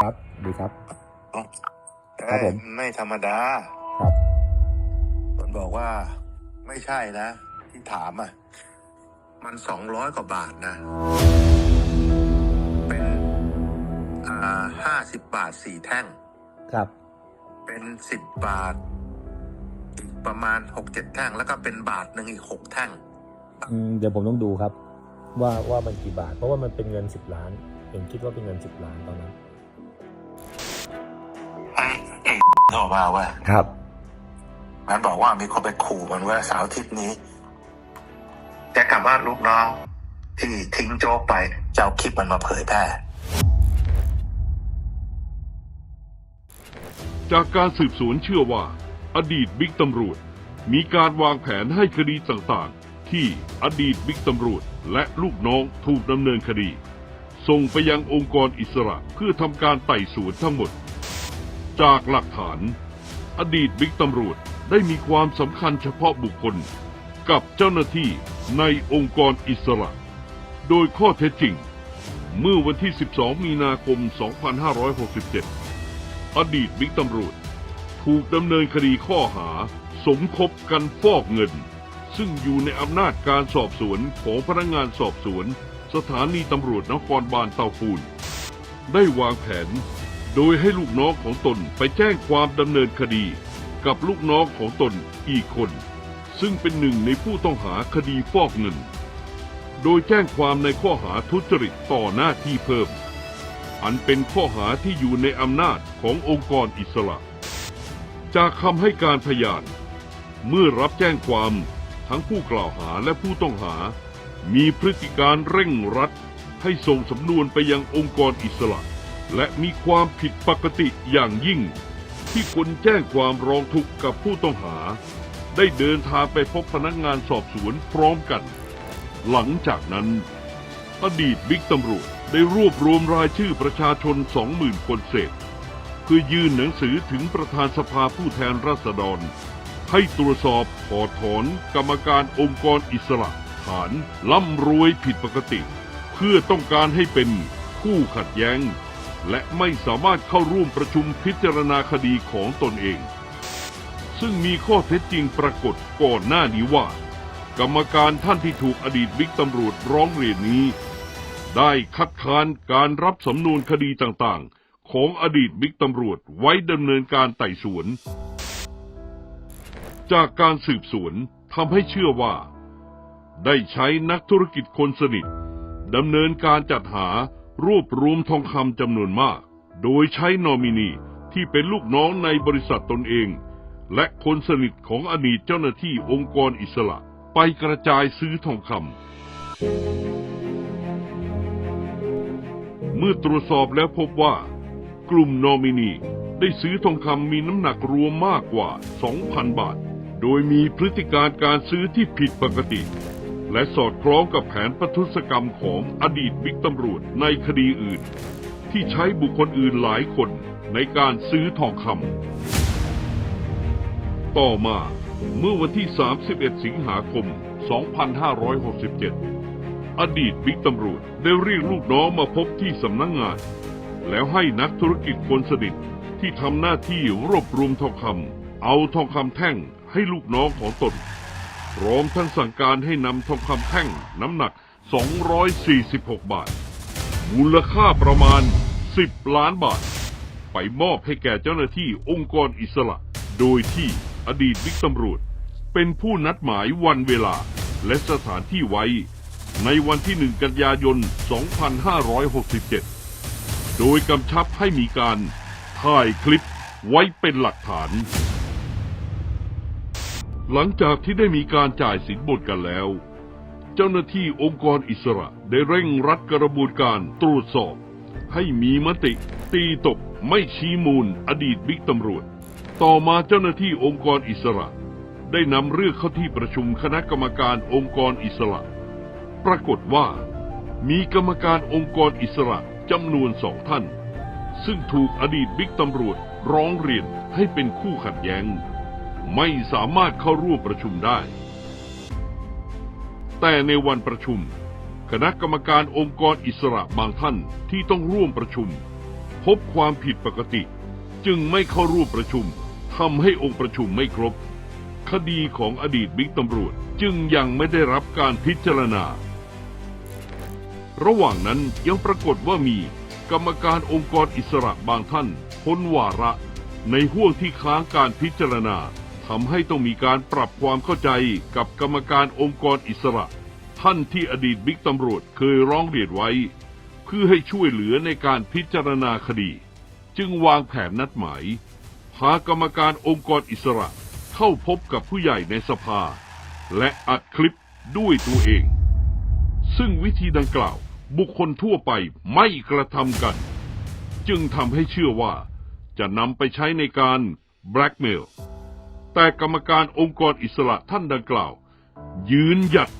ครับ ดีครับเอ้าครับผมเอ้ยไม่ธรรมดา ครับคนบอกว่าไม่ใช่นะ ที่ถามอะ มันสองร้อยกว่าบาทนะ เป็นอ่าห้าสิบบาทสี่แท่ง ครับ เป็นสิบบาทอีกประมาณหกเจ็ดแท่ง แล้วก็เป็นบาทหนึ่งอีกหกแท่งอืมเดี๋ยวผมต้องดูครับ ว่าว่ามันกี่บาท เพราะว่ามันเป็นเงินสิบล้านผมคิดว่าเป็นเงินสิบล้านตอนนั้นไอ้ไอ้โทรมาเว่าครับ มันบอกว่ามีคนไปขู่มันว่าเสาร์อาทิตย์นี้จะกลับบ้านลูกน้อง ที่ทิ้งโจ๊กไปจะเอาคลิปมันมาเผยแพร่ จากการสืบสวนเชื่อว่า อดีตบิ๊กตำรวจ มีการวางแผนให้คดีต่างๆ ที่อดีตบิ๊กตำรวจและลูกน้องถูกดำเนินคดี ส่งไปยังองค์กรอิสระเพื่อทำการไต่สวนทั้งหมด จากหลักฐาน อดีตบิ๊กตำรวจได้มีความสำคัญเฉพาะบุคคลกับเจ้าหน้าที่ในองค์กรอิสระ โดยข้อเท็จจริง เมื่อวันที่ 12 มีนาคม 2567 อดีตบิ๊กตำรวจ ถูกดำเนินคดีข้อหา สมคบกันฟอกเงิน ซึ่งอยู่ในอำนาจการสอบสวนของพนักงานสอบสวน สถานีตำรวจนครบาลเตาปูน ได้วางแผน โดยให้ลูกน้องของตนไปแจ้งความดำเนินคดี กับลูกน้องของตนอีกคน ซึ่งเป็นหนึ่งในผู้ต้องหาคดีฟอกเงิน โดยแจ้งความในข้อหาทุจริตต่อหน้าที่เพิ่ม อันเป็นข้อหาที่อยู่ในอำนาจขององค์กรอิสระ จากคำให้การพยาน เมื่อรับแจ้งความทั้งผู้กล่าวหาและผู้ต้องหา มีพฤติการเร่งรัดให้ส่งสำนวนไปยังองค์กรอิสระ และมีความผิดปกติอย่างยิ่ง ที่คนแจ้งความร้องทุกข์กับผู้ต้องหา ได้เดินทางไปพบพนักงานสอบสวนพร้อมกัน หลังจากนั้น อดีตบิ๊กตำรวจได้รวบรวมรายชื่อประชาชน20,000คนเศษเพื่อยื่นหนังสือถึงประธานสภาผู้แทนราษฎร ให้ตรวจสอบถอดถอนกรรมการองค์กรอิสระฐานล่ำรวยผิดปกติ เพื่อต้องการให้เป็นคู่ขัดแย้ง และไม่สามารถเข้าร่วมประชุมพิจารณาคดีของตนเอง ซึ่งมีข้อเท็จจริงปรากฏก่อนหน้านี้ว่า กรรมการท่านที่ถูกอดีตบิ๊กตำรวจร้องเรียนนี้ ได้คัดค้านการรับสำนวนคดีต่างๆ ของอดีตบิ๊กตำรวจไว้ดำเนินการไต่สวน จากการสืบสวนทำให้เชื่อว่า ได้ใช้นักธุรกิจคนสนิทดำเนินการจัดหา รวบรวมทองคำจำนวนมาก โดยใช้นอมินีที่เป็นลูกน้องในบริษัทตนเอง และคนสนิทของอดีตเจ้าหน้าที่องค์กรอิสระไปกระจายซื้อทองคำเมื่อตรวจสอบแล้วพบว่า กลุ่มนอมินีได้ซื้อทองคำมีน้ำหนักรวมมากกว่า 2,000 บาท โดยมีพฤติการการซื้อที่ผิดปกติ และสอดคล้องกับแผนประทุษกรรมของอดีตบิ๊กตำรวจในคดีอื่น ที่ใช้บุคคลอื่นหลายคนในการซื้อทองคำต่อมาเมื่อวันที่ 31 สิงหาคม 2567 อดีตบิ๊กตำรวจได้เรียกลูกน้องมาพบที่สำนักงงาน แล้วให้นักธุรกิจคนสนิทที่ทำหน้าที่รวบรวมทองคำเอาทองคำแท่งให้ลูกน้องของตน พร้อมทั้งสั่งการให้นำทองคำแท่งน้ำหนัก 246 บาท มูลค่าประมาณ 10 ล้านบาท ไปมอบให้แก่เจ้าหน้าที่องค์กรอิสระ โดยที่อดีตบิ๊กตำรวจ เป็นผู้นัดหมายวันเวลาและสถานที่ไว้ ในวันที่ 1 กันยายน 2567 โดยกำชับให้มีการถ่ายคลิปไว้เป็นหลักฐาน หลังจากที่ได้มีการจ่ายสินบนกันแล้ว เจ้าหน้าที่องค์กรอิสระได้เร่งรัดกระบวนการตรวจสอบ ให้มีมติ ตีตกไม่ชี้มูลอดีตบิ๊กตำรวจ ต่อมาเจ้าหน้าที่องค์กรอิสระ ได้นำเรื่องเข้าที่ประชุมคณะกรรมการองค์กรอิสระ ปรากฏว่า มีกรรมการองค์กรอิสระจำนวนสองท่าน ซึ่งถูกอดีตบิ๊กตำรวจร้องเรียนให้เป็นคู่ขัดแย้ง ไม่สามารถเข้าร่วมประชุมได้ แต่ในวันประชุม คณะกรรมการองค์กรอิสระบางท่านที่ต้องร่วมประชุม พบความผิดปกติ จึงไม่เข้าร่วมประชุมทำให้องค์ประชุมไม่ครบ คดีของอดีตบิ๊กตำรวจจึงยังไม่ได้รับการพิจารณา ระหว่างนั้นยังปรากฏว่ามีกรรมการองค์กรอิสระบางท่านพ้นวาระในห่วงที่ค้างการพิจารณา ทำให้ต้องมีการปรับความเข้าใจกับกรรมการองค์กรอิสระ ท่านที่อดีตบิ๊กตำรวจเคยร้องเรียนไว้ เพื่อให้ช่วยเหลือในการพิจารณาคดี จึงวางแผนนัดหมายพากรรมการองค์กรอิสระเข้าพบกับผู้ใหญ่ในสภา และอัดคลิปด้วยตัวเอง ซึ่งวิธีดังกล่าวบุคคลทั่วไปไม่กระทำกัน จึงทำให้เชื่อว่าจะนำไปใช้ในการแบล็กเมล แต่กรรมการองค์กรอิสระท่านดังกล่าว ยืนหยัด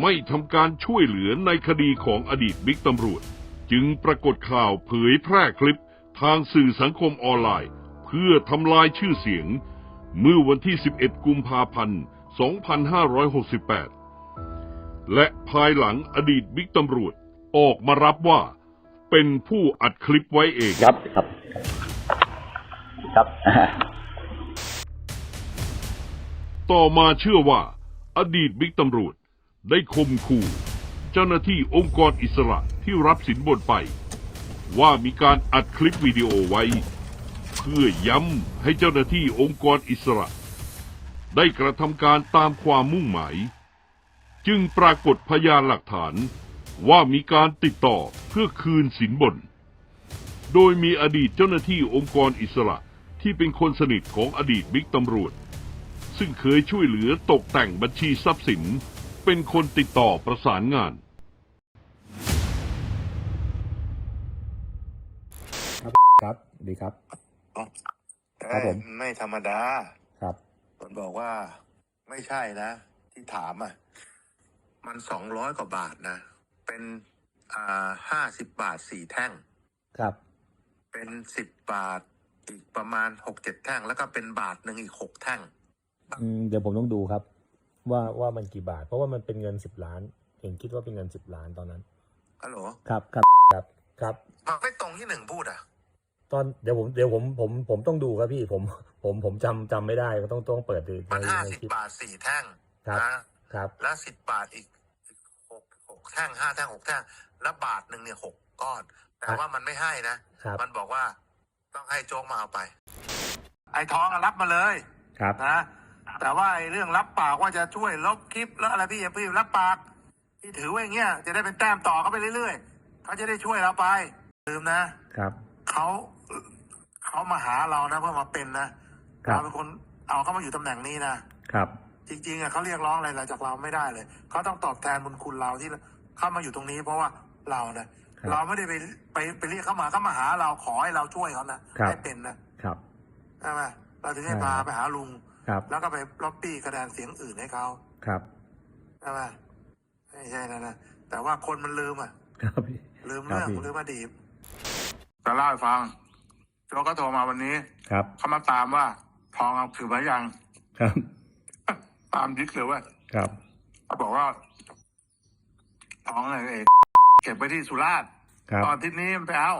ไม่ทำการช่วยเหลือในคดีของอดีตบิ๊กตำรวจ จึงปรากฏข่าวเผยแพร่คลิปทางสื่อสังคมออนไลน์ เพื่อทำลายชื่อเสียง เมื่อวันที่ 11 กุมภาพันธ์ 2568 และภายหลังอดีตบิ๊กตำรวจออกมารับว่าเป็นผู้อัดคลิปไว้เองครับครับ ครับ ต่อมาเชื่อว่า อดีตบิ๊กตำรวจได้คมขู่เจ้าหน้าที่องค์กรอิสระที่รับสินบนไป ว่ามีการอัดคลิปวิดีโอไว้ เพื่อย้ำให้เจ้าหน้าที่องค์กรอิสระ ได้กระทำการตามความมุ่งหมาย จึงปรากฏพยานหลักฐานว่ามีการติดต่อเพื่อคืนสินบน โดยมีอดีตเจ้าหน้าที่องค์กรอิสระที่เป็นคนสนิทของอดีตบิ๊กตำรวจ ซึ่งเคยช่วยเหลือตกแต่งบัญชีทรัพย์สิน เป็นคนติดต่อประสานงาน ครับดีครับเอ้ยครับผมไม่ธรรมดาครับ คนบอกว่าไม่ใช่นะ ที่ถามอะ มันสองร้อยกว่าบาทนะ เป็นอ่าห้าสิบบาทสี่แท่ง ครับ เป็นสิบบาทอีกประมาณหกเจ็ดแท่ง แล้วก็เป็นบาทหนึ่งอีกหกแท่งอืม เดี๋ยวผมต้องดูครับ ว่าว่ามันกี่บาท เพราะว่ามันเป็นเงินสิบล้าน เห็นคิดว่าเป็นเงินสิบล้านตอนนั้นฮัลโหลครับครับครับครับมันไม่ตรงที่หนึ่งพูดอะ ตอนเดี๋ยวผมเดี๋ยวผมผมผมต้องดูครับพี่ผมผมผมจำจำไม่ได้ก็ต้องต้องเปิดดูมันในห้าในสิบคลิปบาทสี่แท่งครับนะครับ แล้วสิบบาทอีกอีกหกหกแท่งห้าแท่งหกแท่งแล้วบาทหนึ่งเนี่ยหกก้อน แต่ว่ามันไม่ให้นะครับมันบอกว่าต้องให้โจ๊กมาเอาไป ไอ้ทองอะรับมาเลยครับนะ แต่ว่าไอ้เรื่องรับปากว่าจะช่วยลบคลิปแล้วอะไรพี่อย่าพี่รับปากพี่ถือไว้อย่างเงี้ยจะได้เป็นแต้มต่อเขาไปเรื่อยๆเขาจะได้ช่วยเราไปลืมนะครับเขาเขามาหาเรานะเพื่อมาเป็นนะครับเราเป็นคนเอาเขามาอยู่ตำแหน่งนี้นะครับ จริงๆอะเขาเรียกร้องอะไรเราจากเราไม่ได้เลยเขาต้องตอบแทนบุญคุณเราที่เข้ามาอยู่ตรงนี้ เพราะว่าเรานะครับเราไม่ได้ไปไปไปเรียกเขามาเขามาหาเราขอให้เราช่วยเขานะครับให้เป็นนะครับใช่ไหมเราถึงให้ใช่พาไปหาลุง ครับ แล้วก็ไปล็อบบี้คะแนนเสียงอื่นให้เขาครับใช่ไหมไม่ใช่นะนะแต่ว่าคนมันลืมอะ ครับพี่ ลืมครับเรื่องพี่ ลืมอดีตจะเล่าให้ฟังโจก็โทรมาวันนี้ ครับเขามาตามว่า ทองเอาถือไว้ยัง ครับตามยึดเลยเว่าครับเขาบอกว่า ทองอะไรเอกเก็บไว้ที่สุราษฎร์ครับตอนอาทิตย์นี้มันไปเอา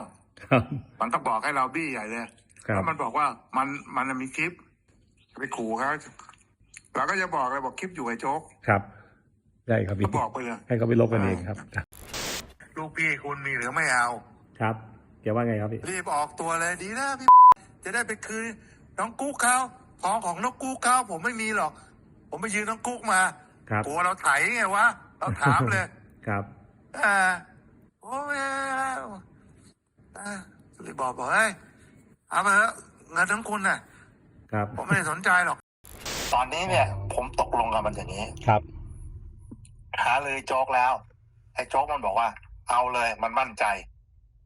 ครับมันต้องบอกให้เราบี้ใหญ่เลยครับแล้วมันบอกว่ามันมันมีคลิป ไปขู่เขาเราก็จะบอกเลยบอกคลิปอยู่ไอ้โจ๊กครับ ได้ครับพี่ก็บอกไปเลยให้เขาไปลบกันเองครับ ลูกพี่คุณมีหรือไม่เอาครับแกว่าไงครับพี่รีบออกตัวเลยดีนะพี่จะได้ไปคืนน้องกุ๊กเขาทองของน้องกุ๊กเขาผมไม่มีหรอก ผมไปยืมน้องกุ๊กมาครับกลัวเราไถไงวะเราถามเลย ครับอ่าโอ้ยอ่าเลยบอกบอกเฮ้ยเอาไปเถอะเงินทั้งคุณน่ะ ครับ ผมไม่ได้สนใจหรอก ตอนนี้เนี่ย ผมตกลงกับมันอย่างนี้ ครับ หาเลยโจ๊กแล้ว ไอ้โจ๊กมันบอกว่า เอาเลยมันมั่นใจ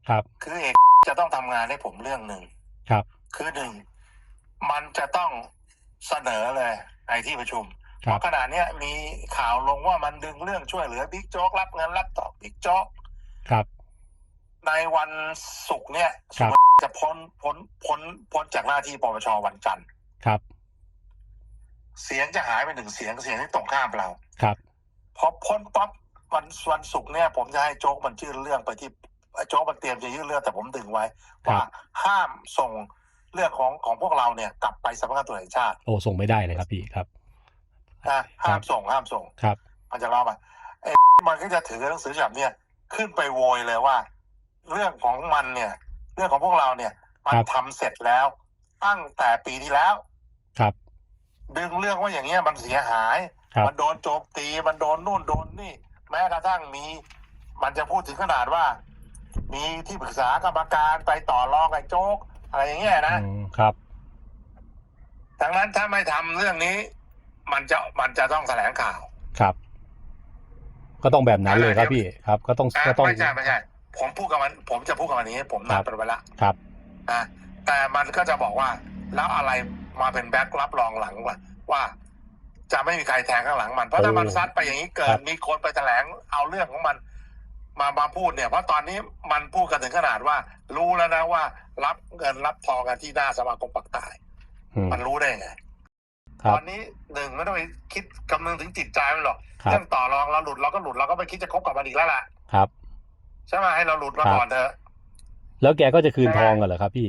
ครับ คือเอกจะต้องทำงานให้ผมเรื่องหนึ่งครับ คือหนึ่งมันจะต้องเสนอเลยในที่ประชุมคเพรับราะขณะเนี้ยมีข่าวลงว่ามันดึงเรื่องช่วยเหลือบิ๊กโจ๊กรับเงินรับต่อบิ๊กโจ๊ก ครับ ในวันศุกร์เนี่ยครับ จะพ้นพ้นพ้นพ้นจากหน้าที่ปปชวันจันทร์ ครับ เสียงจะหายไปหนึ่งเสียงเสียงที่ตรงข้ามเรา ครับพอพ้นปั๊บวันวันศุกร์เนี่ย ผมจะให้โจ๊กมันชื่นเรื่องไปที่โจ๊กมันเตรียมจะยื่นเรื่องแต่ผมดึงไว้ครับว่าห้ามส่งเรื่องของของพวกเราเนี่ย กลับไปสำนักงานตำรวจแห่งชาติโอ้ส่งไม่ได้เลยครับพี่ครับนะห้ามส่งห้ามส่งครับ มันจะเล่ามาไอ้มันก็จะถือหนังสือฉบับเนี่ย ขึ้นไปโวยเลยว่า เรื่องของมันเนี่ย เรื่องของพวกเราเนี่ย มันครับทำเสร็จแล้ว ตั้งแต่ปีที่แล้ว ครับ ดึงเรื่องว่าอย่างเงี้ยมันเสียหาย ครับ มันโดนโจมตีมันโดนนู่นโดนนี่ แม้กระทั่งมี มันจะพูดถึงขนาดว่า มีที่ปรึกษากรรมการไปต่อรองกับโจ๊กอะไรอย่างเงี้ยนะอืมครับ ดังนั้นถ้าไม่ทำเรื่องนี้ มันจะมันจะต้องแถลงข่าวครับ ก็ต้องแบบนั้นเลยครับอะไรพี่ครับ ก็ต้องอะก็ต้อง ไม่ใช่ไม่ใช่ผมพูดกับมัน ผมจะพูดกับมันนี้ ผมนัดไปไว้ละครับ นะแต่มันก็จะบอกว่า แล้วอะไร มาเป็นแบ็ครับรองหลังว่าว่า จะไม่มีใครแทงข้างหลังมัน เพราะถ้าโอ้มันซัดไปอย่างนี้เกิครัดบมีคนไปแถลงเอาเรื่องของมัน มามาพูดเนี่ย เพราะตอนนี้มันพูดกันถึงขนาดว่า รู้แล้วนะว่า รับเงินรับทองกันที่หน้าสมาคมปักใต้อืมมันรู้ได้ไงครัตบอนนี้หนึ่งไม่ต้องไปคิดคำนึงถึงจิตใจมันหรอกครับเรื่องต่อรองเราหลุดเราก็หลุดเราก็ไม่คิดจะคบกับมันอีกแล้วล่ะครับใช่ไหมให้เราหลุดมาครับก่อนเถอะแล้วแกก็จะคืนใช่ทองกันเหรอครับพี่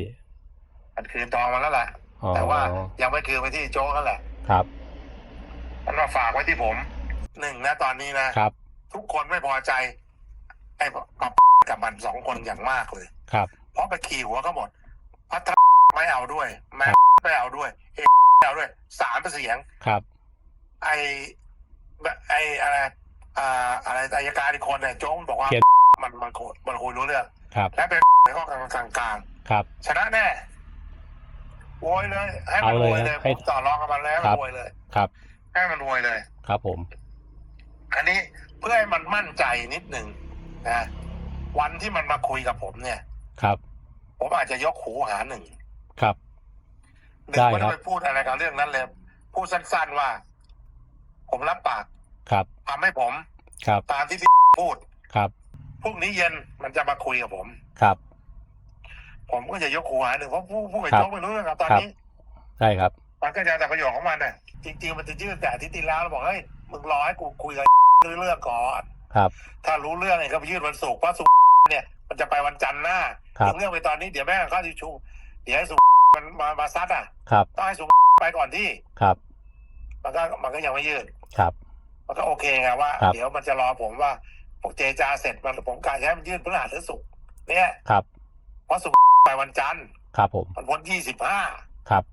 มันคืนทองมาแล้วแหละอ๋อ แต่ว่ายังไม่คืนไปที่โจ๊กนั่นแหละครับมันมาฝากไว้ที่ผมหนึ่งนะตอนนี้นะครับ ทุกคนไม่พอใจ ไอ้กับกับมันสองคนอย่างมากเลยครับ เพราะไปขี่หัวก็หมดพัทรไม่เอาด้วยแม่ไม่เอาด้วยเอไม่เอาด้วยสามเสียงครับ ไอไออะไรอ่าอะไรอายการอีกคนเนี่ยโจ้งบอกว่าเขียนมันมันคุยมันคุยรู้เรื่อง ครับ และเป็นข้อกลางกลางกลางครับๆชนะแน่ โวยเลย ให้มันเอาเลยโวยเลยให้ผมต่อรองกับมันแล้วครัมันบโวยเลยครับ ให้มันโวยเลย ครับผม อันนี้เพื่อให้มันมั่นใจนิดหนึ่งนะวันที่มันมาคุยกับผมเนี่ย ครับ ผมอาจจะยกหูหาหนึ่งครับ หนึ่งได้ไม่ครัต้อบงไปพูดอะไรกับเรื่องนั้นเลยพูดสั้นๆว่า ผมรับปากครับ ทำให้ผม ครับ ตามที่ พูดครับ พรุ่งนี้เย็นมันจะมาคุยกับผม ครับ ผมก็จะยกหูหาหนึ่งเพราะผู้ผู้กับครับโจ๊กไม่รู้เรื่องครับตอนครับนี้ใช่ครับมันก็จะแต่ประโยชน์ของมันน่ะจริงๆมันจะยื่นแต่อาที่ที่แล้วแล้วบอกเฮ้ยมึงรอให้กูคุยกับเรื่องก่อนครับ ถ้ารู้เรื่องเนี่ยก็ไปยื่นวันศุกร์เพราะศุกร์เนี่ย มันจะไปวันจันทร์หน้าครับถึงเรื่องไปตอนนี้เดี๋ยวแม่งเข้าที่ชูเดี๋ยวให้ศุกร์มันมามาซัดอะครับต้องให้ศุกร์ไปก่อนที่ครับ มันก็มันก็ยังไม่ยื่นครับ มันก็โอเคไงว่าครับเดี๋ยวมันจะรอผมว่าผมเจรจาเสร็จมันผมการใช้มันยื่นพฤหัสหรือศุกร์เนี่ยครับเพราะศุกร์ ไปวันจันทร์ครับผมมันวันยี่สิบห้าครับ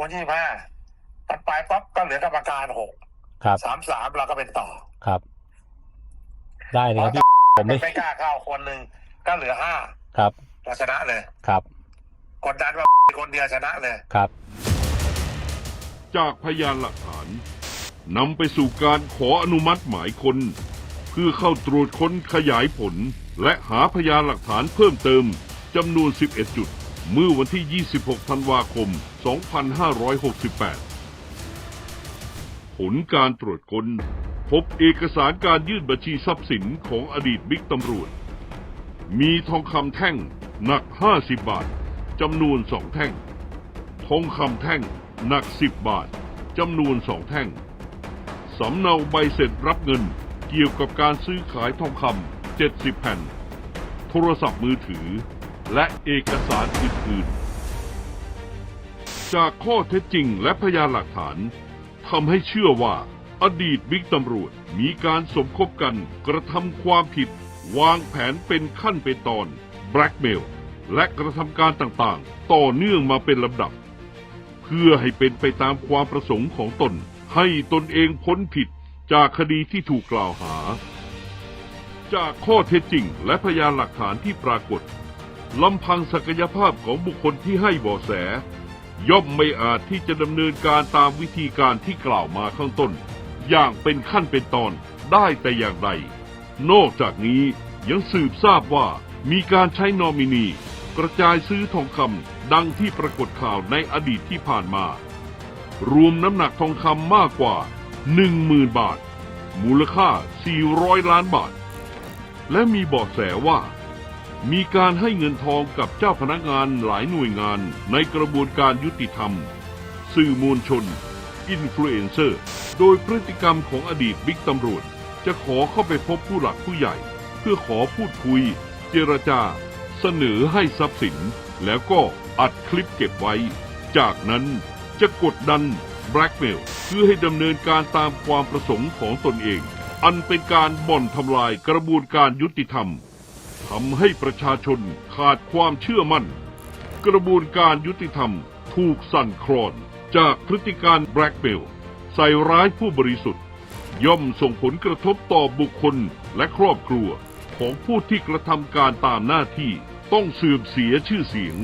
วันยี่สิบห้าตัดไปปั๊บก็เหลือกรรมการหกครับสามสามเราก็เป็นต่อครับ ได้เลยครับพี่ผมไม่ไม่กล้าเข้าคนหนึ่งก็เหลือห้าครับเราชนะเลยครับ กดดันว่าคนเดียวชนะเลยครับ จากพยานหลักฐานนำไปสู่การขออนุมัติหมายค้นเพื่อเข้าตรวจค้นขยายผล และหาพยานหลักฐานเพิ่มเติมจำนวน 11 จุด เมื่อวันที่ 26 ธันวาคม 2568 ผลการตรวจค้น พบเอกสารการยื่นบัญชีทรัพย์สินของอดีตบิ๊กตำรวจ มีทองคำแท่งหนัก 50 บาทจำนวน2แท่ง ทองคำแท่งหนัก 10 บาทจำนวนสองแท่ง สำเนาใบเสร็จรับเงินเกี่ยวกับการซื้อขายทองคำ 70 แผ่น โทรศัพท์มือถือ และเอกสารอื่นๆ จากข้อเท็จจริงและพยานหลักฐานทำให้เชื่อว่าอดีตบิ๊กตำรวจมีการสมคบกันกระทำความผิด วางแผนเป็นขั้นเป็นตอน แบล็กเมล และกระทำการต่างๆ ต่อเนื่องมาเป็นลำดับ เพื่อให้เป็นไปตามความประสงค์ของตน ให้ตนเองพ้นผิดจากคดีที่ถูกกล่าวหา จากข้อเท็จจริงและพยานหลักฐานที่ปรากฏลำพังศักยภาพของบุคคลที่ให้เบาะแส ย่อมไม่อาจที่จะดำเนินการตามวิธีการที่กล่าวมาข้างต้น อย่างเป็นขั้นเป็นตอนได้แต่อย่างใด นอกจากนี้ยังสืบทราบว่ามีการใช้นอมินี กระจายซื้อทองคำดังที่ปรากฏข่าวในอดีตที่ผ่านมา รวมน้ำหนักทองคำมากกว่า 10,000 บาท มูลค่า 400 ล้านบาท และมีเบาะแสว่า มีการให้เงินทองกับเจ้าพนักงานหลายหน่วยงานในกระบวนการยุติธรรม สื่อมวลชน อินฟลูเอนเซอร์ โดยพฤติกรรมของอดีตบิ๊กตำรวจ จะขอเข้าไปพบผู้หลักผู้ใหญ่ เพื่อขอพูดคุย เจรจา เสนอให้ทรัพย์สิน แล้วก็อัดคลิปเก็บไว้ จากนั้นจะกดดันแบล็กเมลเพื่อให้ดำเนินการตามความประสงค์ของตนเอง อันเป็นการบ่อนทำลายกระบวนการยุติธรรมทำให้ประชาชนขาดความเชื่อมั่น กระบวนการยุติธรรมถูกสั่นคลอนจากพฤติการแบล็กเมลใส่ร้ายผู้บริสุทธิ์ ย่อมส่งผลกระทบต่อบุคคลและครอบครัวของผู้ที่กระทำการตามหน้าที่ต้องเสื่อมเสียชื่อเสียง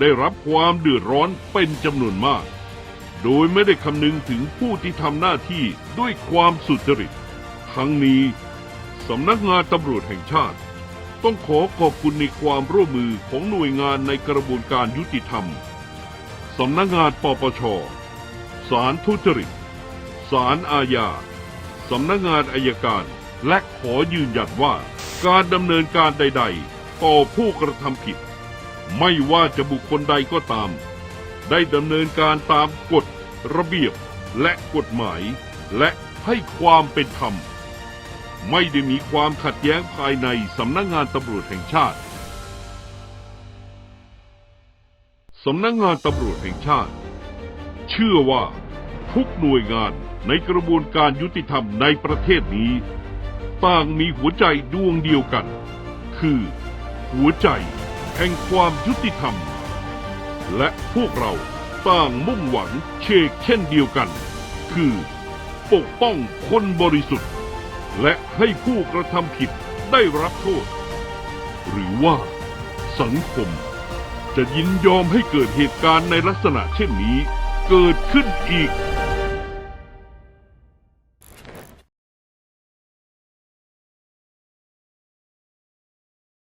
ได้รับความเดือดร้อนเป็นจำนวนมาก โดยไม่ได้คำนึงถึงผู้ที่ทำหน้าที่ด้วยความสุจริต ทั้งนี้สำนักงานตำรวจแห่งชาติ ต้องขอขอบคุณในความร่วมมือของหน่วยงานในกระบวนการยุติธรรมสำนักงานปปชศาลทุจริตศาลอาญาสำนักงานอายการ และขอยืนยันว่าการดำเนินการใด ๆ ต่อผู้กระทำผิด ไม่ว่าจะบุคคลใดก็ตาม ได้ดำเนินการตามกฎ ระเบียบและกฎหมาย และให้ความเป็นธรรม ไม่ได้มีความขัดแย้งภายในสำนักงานตำรวจแห่งชาติ สำนักงานตำรวจแห่งชาติ เชื่อว่าทุกหน่วยงานในกระบวนการยุติธรรมในประเทศนี้ ต่างมีหัวใจดวงเดียวกัน คือ หัวใจแห่งความยุติธรรม และพวกเราต่างมุ่งหวังเชกเช่นเดียวกัน คือ ปกป้องคนบริสุทธิ์ และให้ผู้กระทำผิดได้รับโทษ หรือว่าสังคมจะยินยอมให้เกิดเหตุการณ์ในลักษณะเช่นนี้เกิดขึ้นอีก